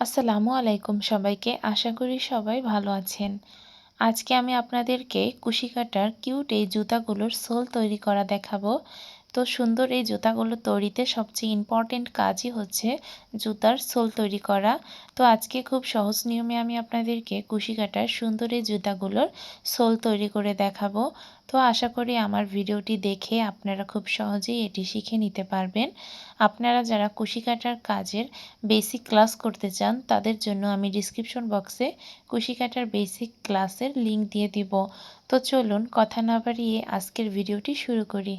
আসসালামু আলাইকুম সবাইকে। আশা করি সবাই ভালো আছেন। আজকে আমি আপনাদেরকে কুশি কাটার কিউট এই জুতাগুলোর সোল তৈরি করা দেখাবো। তো সুন্দর এই জুতাগুলো তৈরিতে সবচেয়ে ইম্পর্টেন্ট কাজই হচ্ছে জুতার সোল তৈরি করা। তো আজকে খুব সহজ নিয়মে আমি আপনাদেরকে কুশি কাটার সুন্দর এই জুতাগুলোর সোল তৈরি করে দেখাবো। তো আশা করি আমার ভিডিওটি দেখে আপনারা খুব সহজেই এটি শিখে নিতে পারবেন। আপনারা যারা কুশি কাটার কাজের বেসিক ক্লাস করতে চান, তাদের জন্য আমি ডিসক্রিপশন বক্সে কুশি কাটার বেসিক ক্লাসের লিংক দিয়ে দিব। তো চলুন কথা না বাড়িয়ে আজকের ভিডিওটি শুরু করি।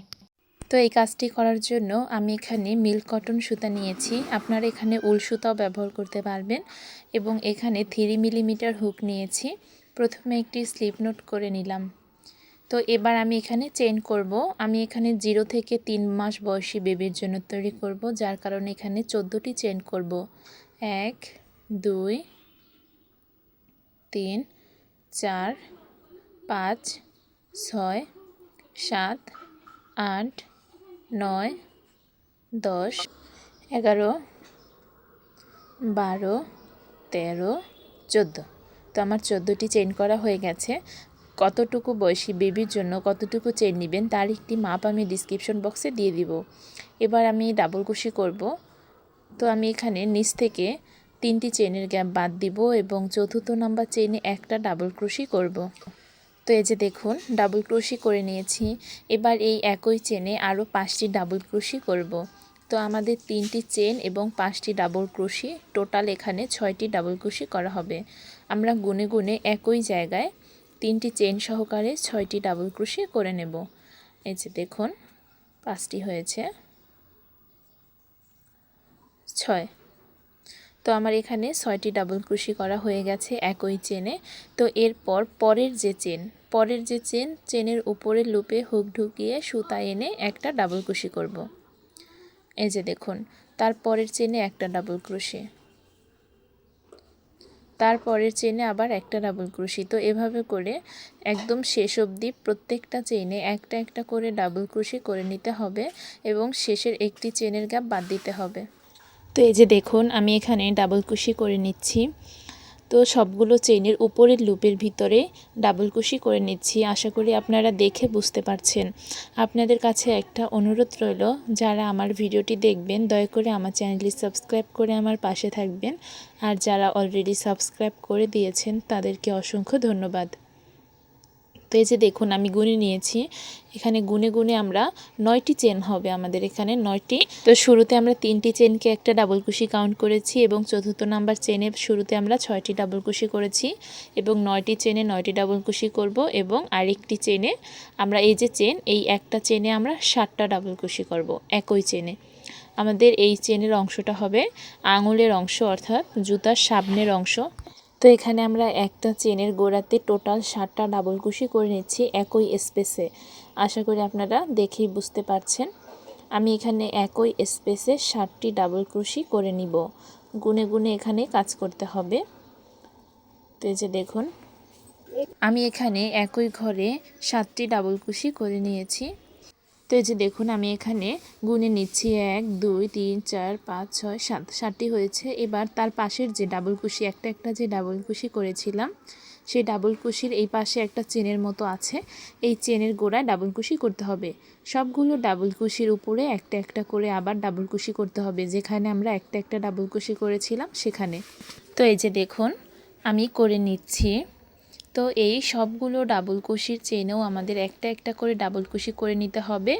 তো এই কাজটি করার জন্য আমি এখানে মিল্ক কটন সুতা নিয়েছি। আপনারা এখানে উল সুতাও ব্যবহার করতে পারবেন এবং এখানে থ্রি মিলিমিটার হুক নিয়েছি। প্রথমে একটি স্লিপ নোট করে নিলাম। তো এবার আমি এখানে চেন করব। আমি এখানে জিরো থেকে তিন মাস বয়সী বেবির জন্য তৈরি করব, যার কারণে এখানে চোদ্দোটি চেন করব। এক, দুই, তিন, চার, পাঁচ, ছয়, সাত, আট নয়, দশ, এগারো, বারো, তেরো, চোদ্দ। তো আমার চোদ্দোটি চেন করা হয়ে গেছে। কতটুকু বয়সী বেবির জন্য কতটুকু চেন নেবেন তার একটি মাপ আমি ডিসক্রিপশন বক্সে দিয়ে দিব। এবার আমি ডাবল কুশি করব। তো আমি এখানে নিচ থেকে তিনটি চেনের গ্যাপ বাদ দিব এবং চতুর্থ নাম্বার চেনে একটা ডাবল ক্রুশি করব। তো এই যে দেখুন ডাবল ক্রুশি করে নিয়েছি। এবার এই একই চেনে আরও পাঁচটি ডাবল ক্রুশি করব। তো আমাদের তিনটি চেন এবং পাঁচটি ডাবল ক্রুশি টোটাল এখানে ছয়টি ডাবল ক্রুশি করা হবে। আমরা গুনে গুনে একই জায়গায় তিনটি চেন সহকারে ছয়টি ডাবল ক্রুশি করে নেব। এই যে দেখুন, পাঁচটি হয়েছে। ছয়। তো আমার এখানে ছয়টি ডাবল ক্রুশি করা হয়ে গেছে একই চেনে তো এরপর পরের যে চেন পরের যে চেন, চেনের উপরের লুপে হুক ঢুকিয়ে সুতা এনে একটা ডাবল ক্রুশি করব। এই যে দেখুন তারপরের চেনে একটা ডাবল ক্রুশি। তারপরের চেনে আবার একটা ডাবল ক্রুশি। তো এভাবে করে একদম শেষ অবধি প্রত্যেকটা চেনে একটা একটা করে ডাবল ক্রুশি করে নিতে হবে এবং শেষের একটি চেনের গ্যাপ বাদ দিতে হবে। তো এই যে দেখুন, আমি এখানে ডাবল কুশি করে নিচ্ছি। তো সবগুলো চেইনের উপরের লুপের ভিতরে ডাবল কুশি করে নিচ্ছি। আশা করি আপনারা দেখে বুঝতে পারছেন। আপনাদের কাছে একটা অনুরোধ রইল, যারা আমার ভিডিওটি দেখবেন, দয়া করে আমার চ্যানেলটি সাবস্ক্রাইব করে আমার পাশে থাকবেন। আর যারা অলরেডি সাবস্ক্রাইব করে দিয়েছেন, তাদেরকে অসংখ্য ধন্যবাদ। তো এই যে দেখুন, আমি গুনে নিয়েছি। এখানে গুনে গুনে আমরা নয়টি চেন হবে আমাদের এখানে, নয়টি। তো শুরুতে আমরা তিনটি চেনকে একটা ডাবল কুশি কাউন্ট করেছি এবং চতুর্থ নাম্বার চেনে শুরুতে আমরা ছয়টি ডাবল কুশি করেছি এবং নয়টি চেনে নয়টি ডাবল কুশি করব এবং আরেকটি চেনে আমরা এই যে চেন, এই একটা চেনে আমরা ষাটটা ডাবল কুশি করব একই চেনে। আমাদের এই চেনের অংশটা হবে আঙুলের অংশ অর্থাৎ জুতার সামনের অংশ। তো এখানে আমরা একটা চেনের গোড়াতে টোটাল সাতটা ডাবল কুশি করে নিচ্ছি একই স্পেসে। আশা করি আপনারা দেখেই বুঝতে পারছেন। আমি এখানে একই স্পেসে ষাটটি ডাবল ক্রুশি করে নিব। গুনে গুনে এখানে কাজ করতে হবে। তো এই যে দেখুন, আমি এখানে একই ঘরে সাতটি ডাবল কুশি করে নিয়েছি। তো এই যে দেখুন, আমি এখানে গুনে নিচ্ছি এক, দুই, তিন, চার, পাঁচ, ছয়, সাত, সাতটি হয়েছে। এবার তার পাশের যে ডাবল কুশি, একটা একটা যে ডাবল কুশি করেছিলাম, সেই ডাবল কুশির এই পাশে একটা চেনের মতো আছে। এই চেনের গোড়ায় ডাবল কুশি করতে হবে। সবগুলো ডাবল কুশির উপরে একটা একটা করে আবার ডাবল কুশি করতে হবে। যেখানে আমরা একটা একটা ডাবল কুশি করেছিলাম, সেখানে। তো এই যে দেখুন, আমি করে নিচ্ছি। তো এই সবগুলো ডাবল কুশির চেনেও আমাদের একটা একটা করে ডাবল কুশি করে নিতে হবে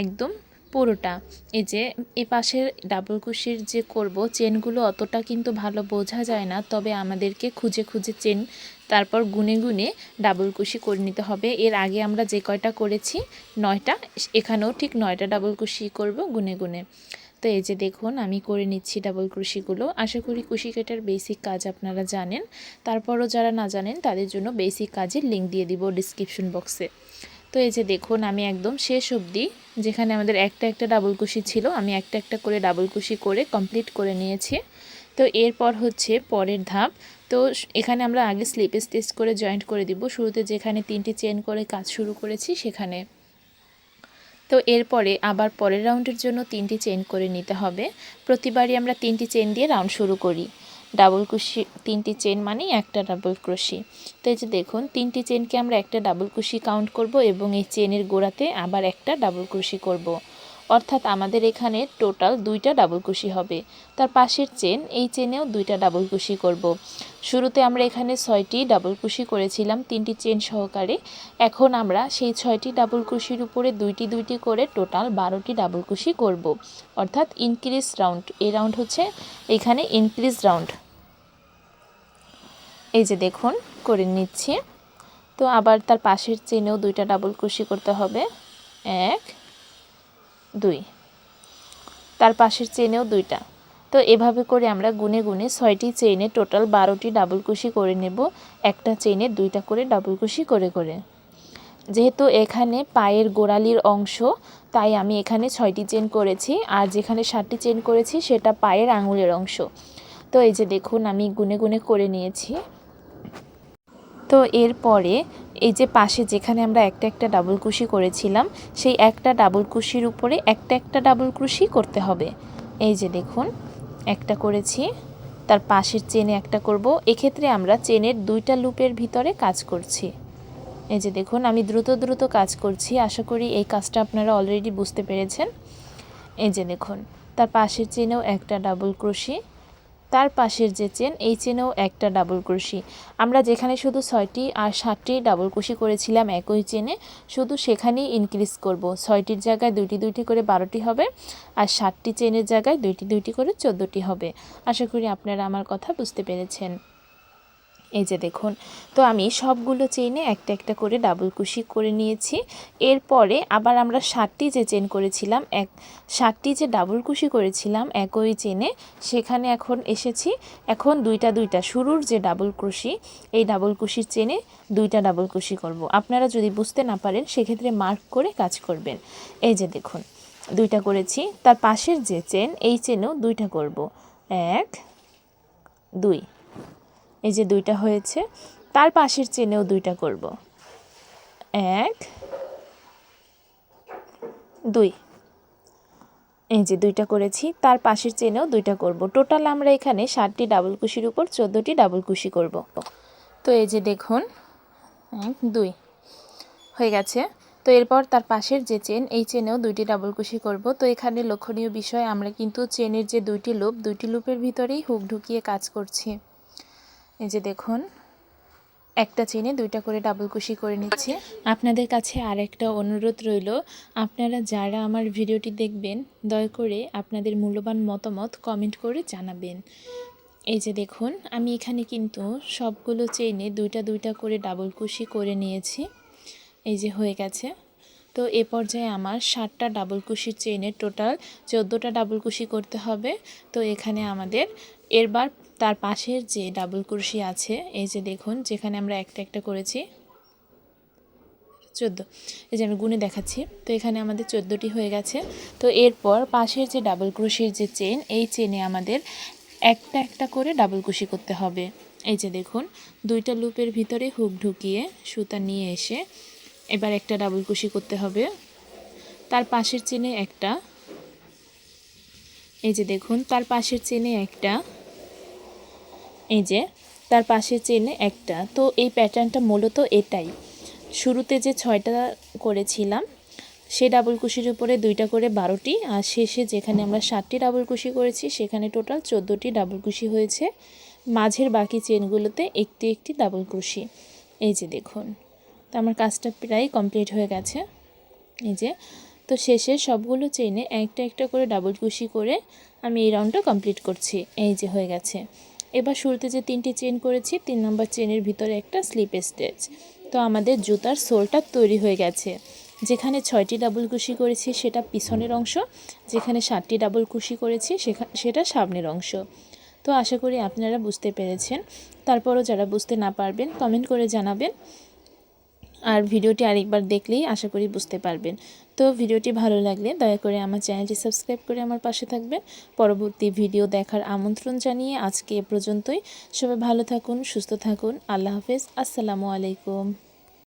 একদম পুরোটা। এই যে এ পাশের ডাবল কুশির যে করব, চেনগুলো অতটা কিন্তু ভালো বোঝা যায় না, তবে আমাদেরকে খুঁজে খুঁজে চেন, তারপর গুনে গুনে ডাবল কুশি করে নিতে হবে। এর আগে আমরা যে কয়টা করেছি, নয়টা, এখানেও ঠিক নয়টা ডাবল কুশি করব গুনে গুনে। তো এই যে দেখুন, আমি করে নিচ্ছি ডাবল ক্রুশিগুলো আশা করি কুশি কাটার বেসিক কাজ আপনারা জানেন। তারপরও যারা না জানেন, তাদের জন্য বেসিক কাজের লিঙ্ক দিয়ে দিব ডিসক্রিপশন বক্সে তো এই যে দেখুন, আমি একদম শেষ অবধি, যেখানে আমাদের একটা একটা ডাবল কুশি ছিল, আমি একটা একটা করে ডাবল কুশি করে কমপ্লিট করে নিয়েছি। তো এরপর হচ্ছে পরের ধাপ। তো এখানে আমরা আগে স্লিপ স্টিচ করে জয়েন্ট করে দিব। শুরুতে যেখানে তিনটি চেন করে কাজ শুরু করেছি, সেখানে। তো এরপরে আবার পরের রাউন্ডের জন্য তিনটি চেন করে নিতে হবে। প্রতিবারই আমরা তিনটি চেন দিয়ে রাউন্ড শুরু করি। ডাবল কুশি, তিনটি চেন মানে একটা ডাবল ক্রোশি তো এই যে দেখুন, তিনটি চেনকে আমরা একটা ডাবল কুশি কাউন্ট করব এবং এই চেনের গোড়াতে আবার একটা ডাবল ক্রোশি করব। অর্থাৎ আমাদের এখানে টোটাল দুইটা ডাবল কুশি হবে। তার পাশের চেন, এই চেনেও দুইটা ডাবল কুশি করব। শুরুতে আমরা এখানে ছয়টি ডাবল কুশি করেছিলাম, তিনটি চেন সহকারে। এখন আমরা সেই ছয়টি ডাবল কুশির উপরে দুইটি দুইটি করে টোটাল বারোটি ডাবল কুশি করব। অর্থাৎ ইনক্রিজ রাউন্ড এই রাউন্ড হচ্ছে এখানে ইনক্রিজ রাউন্ড এই যে দেখুন, করে নিচ্ছি। তো আবার তার পাশের চেনেও দুইটা ডাবল কুশি করতে হবে। এক দুই। তার পাশের চেনেও দুইটা। তো এভাবে করে আমরা গুনে গুনে ছয়টি চেইনে টোটাল বারোটি ডাবল কুশি করে নেব। একটা চেইনে দুইটা করে ডাবল কুশি করে করে। যেহেতু এখানে পায়ের গোড়ালির অংশ, তাই আমি এখানে ছয়টি চেন করেছি। আর যেখানে সাতটি চেন করেছি, সেটা পায়ের আঙুলের অংশ। তো এই যে দেখুন, আমি গুনে গুনে করে নিয়েছি। তো এরপরে এই যে পাশে যেখানে আমরা একটা একটা ডাবল কুশি করেছিলাম, সেই একটা ডাবল কুশির উপরে একটা একটা ডাবল কুশি করতে হবে। এই যে দেখুন, একটা করেছি, তার পাশের চেনে একটা করব। এক্ষেত্রে আমরা চেনের দুইটা লুপের ভিতরে কাজ করছি। এই যে দেখুন, আমি দ্রুত দ্রুত কাজ করছি। আশা করি এই কাজটা আপনারা অলরেডি বুঝতে পেরেছেন। এই যে দেখুন, তার পাশের চেনেও একটা ডাবল ক্রোশি তার পাশের যে চেন, এই চেনেও একটা ডাবল ক্রোশি আমরা যেখানে শুধু ছয়টি আর সাতটি ডাবল ক্রোশি করেছিলাম একই চেনে, শুধু সেখানেই ইনক্রিজ করব। ছয়টির জায়গায় দুইটি দুইটি করে বারোটি হবে আর সাতটি চেনের জায়গায় দুইটি দুইটি করে চোদ্দোটি হবে। আশা করি আপনারা আমার কথা বুঝতে পেরেছেন। এই যে দেখুন, তো আমি সবগুলো চেইনে একটা একটা করে ডাবল কুশি করে নিয়েছি। এরপরে আবার আমরা ষাটটি যে চেন করেছিলাম, এক, ষাটটি যে ডাবল কুশি করেছিলাম একই চেনে সেখানে এখন এসেছি। এখন দুইটা দুইটা, শুরুর যে ডাবল কুশি, এই ডাবল কুশির চেনে দুইটা ডাবল কুশি করব। আপনারা যদি বুঝতে না পারেন, সেক্ষেত্রে মার্ক করে কাজ করবেন। এই যে দেখুন, দুইটা করেছি। তার পাশের যে চেন এই চেনেও দুইটা করব। এক, দুই। এই যে দুইটা হয়েছে, তার পাশের চেনেও দুইটা করব। এক, দুই। এই যে দুইটা করেছি, তার পাশের চেনেও দুইটা করব। টোটাল আমরা এখানে ষাটটি ডাবল কুশির উপর চোদ্দোটি ডাবল কুশি করব। তো এই যে দেখুন, এক, দুই হয়ে গেছে। তো এরপর তার পাশের যে চেন, এই চেনেও দুইটি ডাবল কুশি করব। তো এখানে লক্ষণীয় বিষয়, আমরা কিন্তু চেনের যে দুইটি লুপ, দুইটি লুপের ভিতরেই হুক ঢুকিয়ে কাজ করছি। এই যে দেখুন, একটা চেনে, দুইটা করে ডাবল কুশি করে নিচ্ছি। আপনাদের কাছে আর একটা অনুরোধ রইল, আপনারা যারা আমার ভিডিওটি দেখবেন, দয়া করে আপনাদের মূল্যবান মতামত কমেন্ট করে জানাবেন। এই যে দেখুন, আমি এখানে কিন্তু সবগুলো চেইনে দুইটা দুইটা করে ডাবল কুশি করে নিয়েছি। এই যে হয়ে গেছে। তো এ পর্যায়ে আমার ষাটটা ডাবল কুশির চেইনের টোটাল চোদ্দোটা ডাবল কুশি করতে হবে। তো এখানে আমাদের এরবার তার পাশের যে ডাবল কুরসি আছে, এই যে দেখুন, যেখানে আমরা একটা একটা করেছি। চোদ্দ। এই যে আমি গুনে দেখাচ্ছি। তো এখানে আমাদের চোদ্দোটি হয়ে গেছে। তো এরপর পাশের যে ডাবল ক্রুশির যে চেন এই চেনে আমাদের একটা একটা করে ডাবল কুশি করতে হবে। এই যে দেখুন, দুইটা লুপের ভিতরে হুক ঢুকিয়ে সুতা নিয়ে এসে এবার একটা ডাবল কুশি করতে হবে। তার পাশের চেনে একটা। এই যে দেখুন, তার পাশের চেনে একটা এই যে, তার পাশে চেনে একটা। তো এই প্যাটার্নটা মূলত এটাই। শুরুতে যে ছয়টা করেছিলাম, সে ডাবল কুশির উপরে দুইটা করে বারোটি, আর শেষে যেখানে আমরা সাতটি ডাবল কুশি করেছি, সেখানে টোটাল চোদ্দোটি ডাবল কুশি হয়েছে। মাঝের বাকি চেনগুলোতে একটি একটি ডাবল কুশি। এই যে দেখুন, তো আমার কাজটা প্রায় কমপ্লিট হয়ে গেছে। এই যে, তো শেষে সবগুলো চেনে একটা একটা করে ডাবল কুশি করে আমি এই রাউন্ডটা কমপ্লিট করছি। এই যে হয়ে গেছে। এবার শুরুতে যে তিনটি চেন করেছি, তিন নম্বর চেনের ভিতরে একটা স্লিপ স্টেচ। তো আমাদের জুতার সোলটা তৈরি হয়ে গেছে। যেখানে ছয়টি ডাবল কুশি করেছি, সেটা পিছনের অংশ, যেখানে সাতটি ডাবল কুশি করেছি সেটা সামনের অংশ। তো আশা করি আপনারা বুঝতে পেরেছেন। তারপরও যারা বুঝতে না পারবেন, কমেন্ট করে জানাবেন। আর ভিডিওটি আরেকবার দেখলেই আশা করি বুঝতে পারবেন। তো ভিডিওটি ভালো লাগলে দয়া করে আমার চ্যানেলটি সাবস্ক্রাইব করে আমার পাশে থাকবেন। পরবর্তী ভিডিও দেখার আমন্ত্রণ জানিয়ে আজকে এ পর্যন্তই। সবাই ভালো থাকুন, সুস্থ থাকুন। আল্লাহ হাফেজ। আসসালামু আলাইকুম।